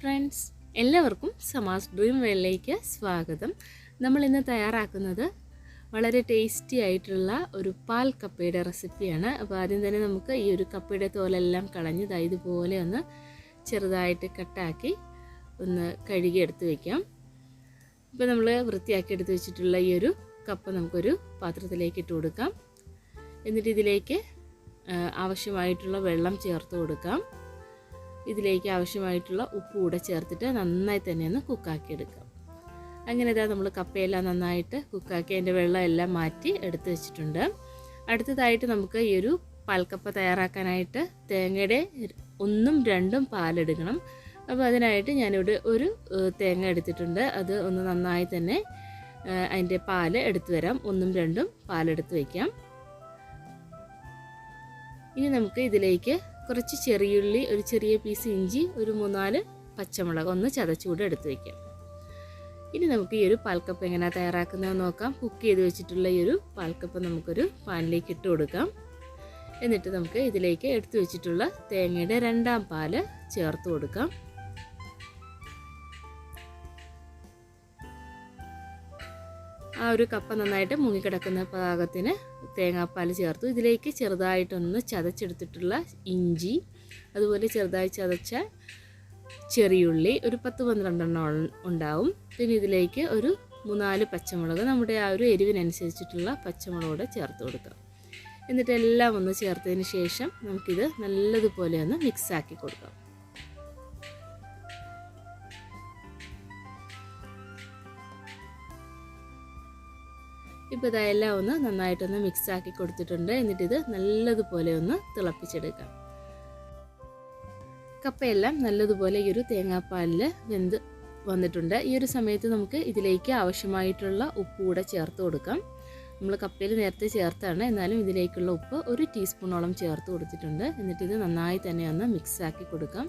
Friends. എല്ലാവർക്കും സമാസ് dream വേളിലേക്ക് സ്വാഗതം. നമ്മൾ ഇന്ന് തയ്യാറാക്കുന്നത് വളരെ ടേസ്റ്റി ആയിട്ടുള്ള ഒരു പാൽ കപ്പയുടെ റെസിപ്പിയാണ്. അപ്പോൾ ആദ്യം തന്നെ നമുക്ക് ഈ ഒരു കപ്പയുടെ തോലെല്ലാം കളഞ്ഞ് ഇതുപോലെ ഒന്ന് ചെറുതായിട്ട് കട്ടാക്കി ഒന്ന് കഴുകി എടുത്ത് വയ്ക്കാം ഇപ്പോൾ നമ്മൾ വൃത്തിയാക്കി എടുത്ത് വെച്ചിട്ടുള്ള ഈ ഒരു കപ്പ നമുക്കൊരു പാത്രത്തിലേക്ക് ഇട്ട് കൊടുക്കാം. എന്നിട്ട് ഇതിലേക്ക് ആവശ്യമായിട്ടുള്ള വെള്ളം ചേർത്ത് കൊടുക്കാം. ഇതിലേക്ക് ആവശ്യമായിട്ടുള്ള ഉപ്പ് കൂടെ ചേർത്തിട്ട് നന്നായി തന്നെ ഒന്ന് കുക്കാക്കി എടുക്കാം അങ്ങനെ ഇതാ നമ്മൾ കപ്പയെല്ലാം നന്നായിട്ട് കുക്കാക്കി അതിന്റെ വെള്ളം എല്ലാം മാറ്റി എടുത്ത് വെച്ചിട്ടുണ്ട്. അടുത്തതായിട്ട് നമുക്ക് ഈ ഒരു പാൽക്കപ്പ തയ്യാറാക്കാനായിട്ട് തേങ്ങയുടെ ഒന്നും രണ്ടും പാലെടുക്കണം. അപ്പോൾ അതിനായിട്ട് ഞാനിവിടെ ഒരു തേങ്ങ എടുത്തിട്ടുണ്ട്. അത് ഒന്ന് നന്നായി തന്നെ അതിന്റെ പാൽ എടുത്തു വരാം. ഒന്നും രണ്ടും പാലെടുത്ത് വയ്ക്കാം ഇനി നമുക്ക് ഇതിലേക്ക് കുറച്ച് ചെറിയുള്ളി ഒരു ചെറിയ പീസ് ഇഞ്ചി ഒരു മൂന്നാൽ പച്ചമുളക് ഒന്ന് ചതച്ചുകൂടെ എടുത്ത് വയ്ക്കാം. ഇനി നമുക്ക് ഈ ഒരു പാൽക്കപ്പ് എങ്ങനെയാണ് തയ്യാറാക്കുന്നത് നോക്കാം. കുക്ക് ചെയ്ത് വെച്ചിട്ടുള്ള ഈ ഒരു പാൽക്കപ്പ് നമുക്കൊരു പാനിലേക്ക് ഇട്ട് കൊടുക്കാം. എന്നിട്ട് നമുക്ക് ഇതിലേക്ക് എടുത്തു വെച്ചിട്ടുള്ള തേങ്ങയുടെ രണ്ടാം പാൽ ചേർത്ത് കൊടുക്കാം. ആ ഒരു കപ്പ നന്നായിട്ട് മുങ്ങിക്കിടക്കുന്ന പാകത്തിന് തേങ്ങാപ്പാൽ ചേർത്തു. ഇതിലേക്ക് ചെറുതായിട്ടൊന്ന് ചതച്ചെടുത്തിട്ടുള്ള ഇഞ്ചി അതുപോലെ ചെറുതായി ചതച്ച ചെറിയുള്ളി ഒരു പത്ത് പന്ത്രണ്ടെണ്ണം ഉണ്ടാവും. പിന്നെ ഇതിലേക്ക് ഒരു മൂന്നാൽ പച്ചമുളക് നമ്മുടെ ആ ഒരു എരിവിനനുസരിച്ചിട്ടുള്ള പച്ചമുളക് കൂടെ ചേർത്ത് കൊടുക്കാം. എന്നിട്ട് എല്ലാം ഒന്ന് ചേർത്തതിന് ശേഷം നമുക്കിത് നല്ലതുപോലെ ഒന്ന് മിക്സാക്കി കൊടുക്കാം. ഇപ്പോൾ ഇതെല്ലാം ഒന്ന് നന്നായിട്ടൊന്ന് മിക്സ് ആക്കി കൊടുത്തിട്ടുണ്ട്. എന്നിട്ടിത് നല്ലതുപോലെ ഒന്ന് തിളപ്പിച്ചെടുക്കാം. കപ്പയെല്ലാം നല്ലതുപോലെ ഈ ഒരു തേങ്ങാപ്പാലിൽ വെന്ത് വന്നിട്ടുണ്ട്. ഈ ഒരു സമയത്ത് നമുക്ക് ഇതിലേക്ക് ആവശ്യമായിട്ടുള്ള ഉപ്പ് കൂടെ ചേർത്ത് കൊടുക്കാം. നമ്മൾ കപ്പയിൽ നേരത്തെ ചേർത്താണ്. എന്നാലും ഇതിലേക്കുള്ള ഉപ്പ് ഒരു ടീസ്പൂണോളം ചേർത്ത് കൊടുത്തിട്ടുണ്ട്. എന്നിട്ടിത് നന്നായി തന്നെ ഒന്ന് മിക്സാക്കി കൊടുക്കാം.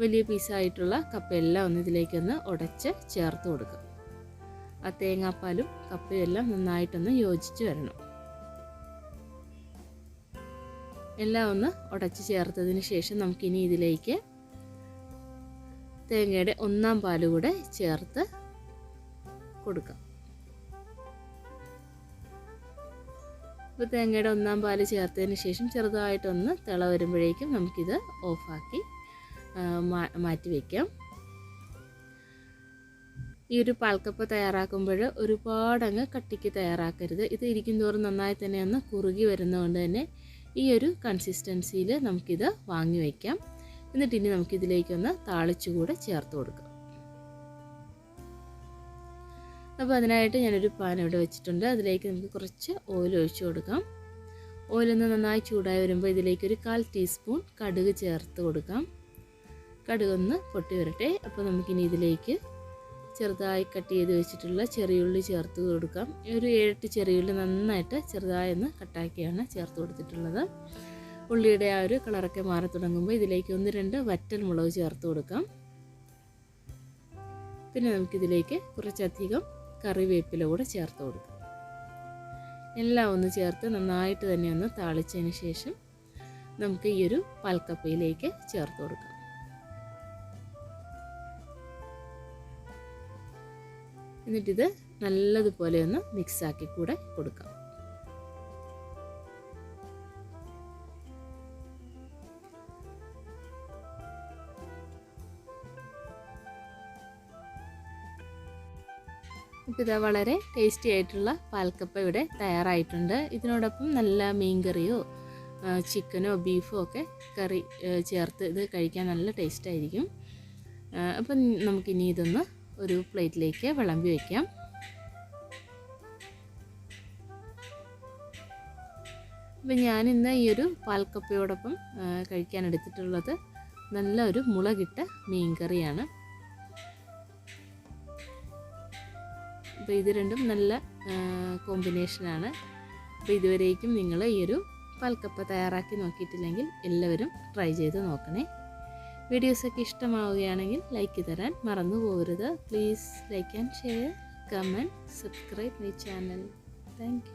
വലിയ പീസായിട്ടുള്ള കപ്പയെല്ലാം ഒന്ന് ഇതിലേക്കൊന്ന് ഉടച്ച് ചേർത്ത് കൊടുക്കാം. ആ തേങ്ങാപ്പാലും കപ്പയും എല്ലാം നന്നായിട്ടൊന്ന് യോജിച്ച് വരണം. എല്ലാം ഒന്ന് ഉടച്ച് ചേർത്തതിന് ശേഷം നമുക്കിനി ഇതിലേക്ക് തേങ്ങയുടെ ഒന്നാം പാൽ കൂടെ ചേർത്ത് കൊടുക്കാം. ഇപ്പോൾ തേങ്ങയുടെ ഒന്നാം പാൽ ചേർത്തതിന് ശേഷം ചെറുതായിട്ടൊന്ന് തിള വരുമ്പോഴേക്കും നമുക്കിത് ഓഫാക്കി മാറ്റി വയ്ക്കാം ഈ ഒരു പാൽക്കപ്പ തയ്യാറാക്കുമ്പോൾ ഒരുപാടങ്ങ് കട്ടിക്ക് തയ്യാറാക്കരുത്. ഇത് ഇരിക്കും തോറും നന്നായി തന്നെ ഒന്ന് കുറുകി വരുന്നതുകൊണ്ട് തന്നെ ഈ ഒരു കൺസിസ്റ്റൻസിയിൽ നമുക്കിത് വാങ്ങി വയ്ക്കാം എന്നിട്ട് ഇനി നമുക്കിതിലേക്കൊന്ന് താളിച്ചുകൂടെ ചേർത്ത് കൊടുക്കാം. അപ്പോൾ അതിനായിട്ട് ഞാനൊരു പാൻ ഇവിടെ വെച്ചിട്ടുണ്ട്. അതിലേക്ക് നമുക്ക് കുറച്ച് ഓയിൽ ഒഴിച്ചു കൊടുക്കാം. ഓയിലൊന്ന് നന്നായി ചൂടായി വരുമ്പോൾ ഇതിലേക്ക് ഒരു കാൽ ടീസ്പൂൺ കടുക് ചേർത്ത് കൊടുക്കാം. കടുകൊന്ന് പൊട്ടി വരട്ടെ. അപ്പോൾ നമുക്കിനി ഇതിലേക്ക് ചെറുതായി കട്ട് ചെയ്ത് വെച്ചിട്ടുള്ള ചെറിയുള്ളി ചേർത്ത് കൊടുക്കാം. ഒരു ഏഴെട്ട് ചെറിയുള്ളി നന്നായിട്ട് ചെറുതായി ഒന്ന് കട്ടാക്കിയാണ് ചേർത്ത് കൊടുത്തിട്ടുള്ളത്. ഉള്ളിയുടെ ആ ഒരു കളറൊക്കെ മാറി തുടങ്ങുമ്പോൾ ഇതിലേക്ക് ഒന്ന് രണ്ട് വറ്റൽ മുളക് ചേർത്ത് കൊടുക്കാം. പിന്നെ നമുക്കിതിലേക്ക് കുറച്ചധികം കറിവേപ്പില കൂടെ ചേർത്ത് കൊടുക്കാം. എല്ലാം ഒന്ന് ചേർത്ത് നന്നായിട്ട് തന്നെ ഒന്ന് താളിച്ചതിന് ശേഷം നമുക്ക് ഈ ഒരു പാൽക്കപ്പയിലേക്ക് ചേർത്ത് കൊടുക്കാം. എന്നിട്ടിത് നല്ലതുപോലെ ഒന്ന് മിക്സാക്കി കൂടെ കൊടുക്കാം. ഇത് ഇതാ വളരെ ടേസ്റ്റി ആയിട്ടുള്ള പാൽക്കപ്പ ഇവിടെ തയ്യാറായിട്ടുണ്ട്. ഇതിനോടൊപ്പം നല്ല മീൻകറിയോ കറിയോ ചിക്കനോ ബീഫോ ഒക്കെ കറി ചേർത്ത് ഇത് കഴിക്കാൻ നല്ല ടേസ്റ്റ് ആയിരിക്കും. ആ, അപ്പം നമുക്കിനി ഇതൊന്ന് ഒരു പ്ലേറ്റിലേക്ക് വിളമ്പി വയ്ക്കാം. അപ്പം ഞാനിന്ന് ഈ ഒരു പാൽക്കപ്പയോടൊപ്പം കഴിക്കാൻ എടുത്തിട്ടുള്ളത് നല്ല ഒരു മുളകിട്ട മീൻകറിയാണ്. അപ്പോൾ ഇത് രണ്ടും നല്ല കോമ്പിനേഷനാണ്. അപ്പോൾ ഇതുവരേക്കും നിങ്ങൾ ഈ ഒരു പാൽക്കപ്പ തയ്യാറാക്കി നോക്കിയിട്ടില്ലെങ്കിൽ എല്ലാവരും ട്രൈ ചെയ്ത് നോക്കണേ. വീഡിയോസൊക്കെ ഇഷ്ടമാവുകയാണെങ്കിൽ ലൈക്ക് തരാൻ മറന്നു പോകരുത്. Please like and share comment subscribe my channel thank